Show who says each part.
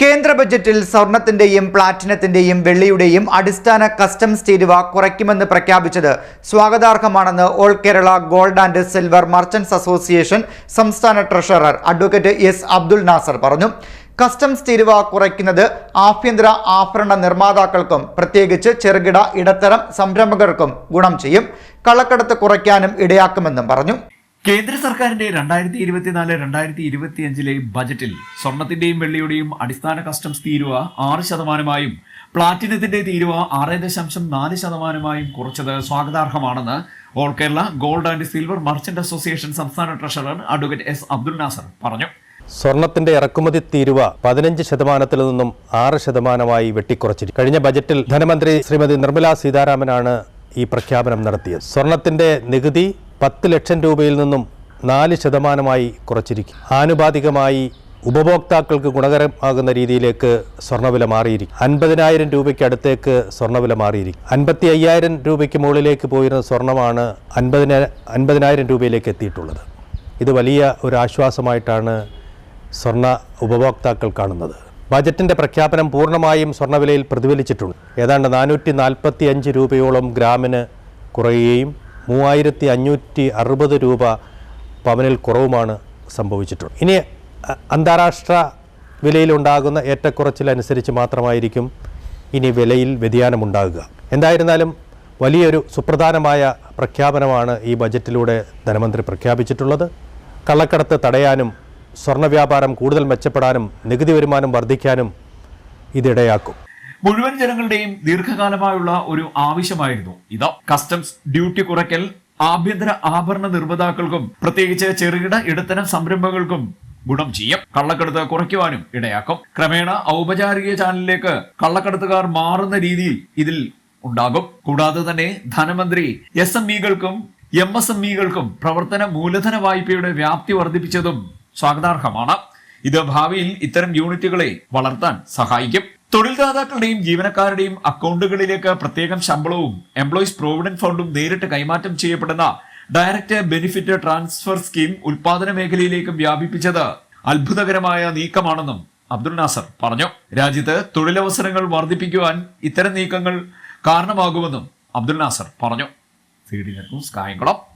Speaker 1: കേന്ദ്ര ബജറ്റിൽ സ്വർണത്തിന്റെയും പ്ലാറ്റിനത്തിന്റെയും വെള്ളിയുടെയും അടിസ്ഥാന കസ്റ്റംസ് തീരുവ കുറയ്ക്കുമെന്ന് പ്രഖ്യാപിച്ചത് സ്വാഗതാർഹമാണെന്ന് all Kerala gold and silver merchants association സംസ്ഥാന treasurer advocate S Abdul Nasar പറഞ്ഞു. കസ്റ്റംസ് തീരുവ കുറയ്ക്കുന്നത് ആഭ്യന്തര ആഭരണ നിർമ്മാതാക്കൾക്കും പ്രത്യേകിച്ച് ചെറുകിട ഇടത്തരം സംരംഭകർക്കും ഗുണം ചെയ്യും. കള്ളക്കടത്ത് കുറയ്ക്കാനും ഇടയാക്കുമെന്നും പറഞ്ഞു.
Speaker 2: കേന്ദ്ര സർക്കാരിന്റെ രണ്ടായിരത്തി ഇരുപത്തിനാല് രണ്ടായിരത്തി ഇരുപത്തിയഞ്ചിലെ ബജറ്റിൽ സ്വർണത്തിന്റെയും വെള്ളിയുടെയും അടിസ്ഥാന കസ്റ്റംസ് തീരുവ ആറ് ശതമാനമായും പ്ലാറ്റിനത്തിന്റെ തീരുവ ആറ് ദശാംശം നാല് ശതമാനമായും കുറച്ചത് സ്വാഗതാർഹമാണെന്ന് all Kerala gold and silver merchant association സംസ്ഥാന treasurer advocate S Abdul Nasar പറഞ്ഞു.
Speaker 3: സ്വർണത്തിന്റെ ഇറക്കുമതി തീരുവ പതിനഞ്ച് ശതമാനത്തിൽ നിന്നും ആറ് ശതമാനമായി വെട്ടിക്കുറച്ചിരിക്കും കഴിഞ്ഞ ബജറ്റിൽ ധനമന്ത്രി ശ്രീമതി നിർമ്മലാ സീതാരാമനാണ് ഈ പ്രഖ്യാപനം നടത്തിയത്. സ്വർണത്തിന്റെ നികുതി പത്ത് ലക്ഷം രൂപയിൽ നിന്നും നാല് ശതമാനമായി കുറച്ചിരിക്കും. ആനുപാതികമായി ഉപഭോക്താക്കൾക്ക് ഗുണകരമാകുന്ന രീതിയിലേക്ക് സ്വർണവില മാറിയിരിക്കും. അൻപതിനായിരം രൂപയ്ക്ക് അടുത്തേക്ക് സ്വർണവില മാറിയിരിക്കും. അൻപത്തി അയ്യായിരം രൂപയ്ക്ക് മുകളിലേക്ക് പോയിരുന്ന സ്വർണമാണ് അൻപതിന അൻപതിനായിരം രൂപയിലേക്ക് എത്തിയിട്ടുള്ളത്. ഇത് വലിയ ഒരു ആശ്വാസമായിട്ടാണ് സ്വർണ ഉപഭോക്താക്കൾ കാണുന്നത്. ബജറ്റിന്റെ പ്രഖ്യാപനം പൂർണമായും സ്വർണവിലയിൽ പ്രതിഫലിച്ചിട്ടുണ്ട്. ഏതാണ്ട് നാനൂറ്റി നാൽപ്പത്തി അഞ്ച് രൂപയോളം ഗ്രാമിന് കുറയുകയും മൂവായിരത്തി അഞ്ഞൂറ്റി അറുപത് രൂപ പവനിൽ കുറവുമാണ് സംഭവിച്ചിട്ടുള്ളത്. ഇനി അന്താരാഷ്ട്ര വിലയിലുണ്ടാകുന്ന ഏറ്റക്കുറച്ചിലനുസരിച്ച് മാത്രമായിരിക്കും ഇനി വിലയിൽ വ്യതിയാനമുണ്ടാകുക. എന്തായിരുന്നാലും വലിയൊരു സുപ്രധാനമായ പ്രഖ്യാപനമാണ് ഈ ബജറ്റിലൂടെ ധനമന്ത്രി പ്രഖ്യാപിച്ചിട്ടുള്ളത്. കള്ളക്കടത്ത് തടയാനും സ്വർണ വ്യാപാരം കൂടുതൽ മെച്ചപ്പെടാനും നികുതി വരുമാനം വർദ്ധിക്കാനും ഇതിടയാക്കും.
Speaker 2: മുഴുവൻ ജനങ്ങളുടെയും ദീർഘകാലമായുള്ള ഒരു ആവശ്യമായിരുന്നു. ഇത് കസ്റ്റംസ് ഡ്യൂട്ടി കുറയ്ക്കൽ ആഭ്യന്തര ആഭരണ നിർമ്മാതാക്കൾക്കും പ്രത്യേകിച്ച് ചെറുകിട ഇടത്തരം സംരംഭങ്ങൾക്കും ഗുണം ചെയ്യും. കള്ളക്കടത്ത് കുറയ്ക്കുവാനും ഇടയാക്കും. ക്രമേണ ഔപചാരിക ചാനലിലേക്ക് കള്ളക്കടത്തുകാർ മാറുന്ന രീതിയിൽ ഇതിൽ ഉണ്ടാകും. കൂടാതെ തന്നെ ധനമന്ത്രി എസ് എം ഇകൾക്കും എം എസ് എം ഇകൾക്കും പ്രവർത്തന മൂലധന വായ്പയുടെ വ്യാപ്തി വർദ്ധിപ്പിച്ചതും സ്വാഗതാർഹമാണ്. ഇത് ഭാവിയിൽ ഇത്തരം യൂണിറ്റുകളെ വളർത്താൻ സഹായിക്കും. തൊഴിൽദാതാക്കളുടെയും ജീവനക്കാരുടെയും അക്കൗണ്ടുകളിലേക്ക് പ്രത്യേകം ശമ്പളവും എംപ്ലോയീസ് പ്രോവിഡന്റ് ഫണ്ടും നേരിട്ട് കൈമാറ്റം ചെയ്യപ്പെടുന്ന ഡയറക്ട് ബെനിഫിറ്റ് ട്രാൻസ്ഫർ സ്കീം ഉൽപാദന മേഖലയിലേക്കും വ്യാപിപ്പിച്ചത് അത്ഭുതകരമായ നീക്കമാണെന്നും അബ്ദുൽ നാസർ പറഞ്ഞു. രാജ്യത്ത് തൊഴിലവസരങ്ങൾ വർദ്ധിപ്പിക്കുവാൻ ഇത്തരം നീക്കങ്ങൾ കാരണമാകുമെന്നും അബ്ദുൽ നാസർ പറഞ്ഞു. C D net news Kayamkulam.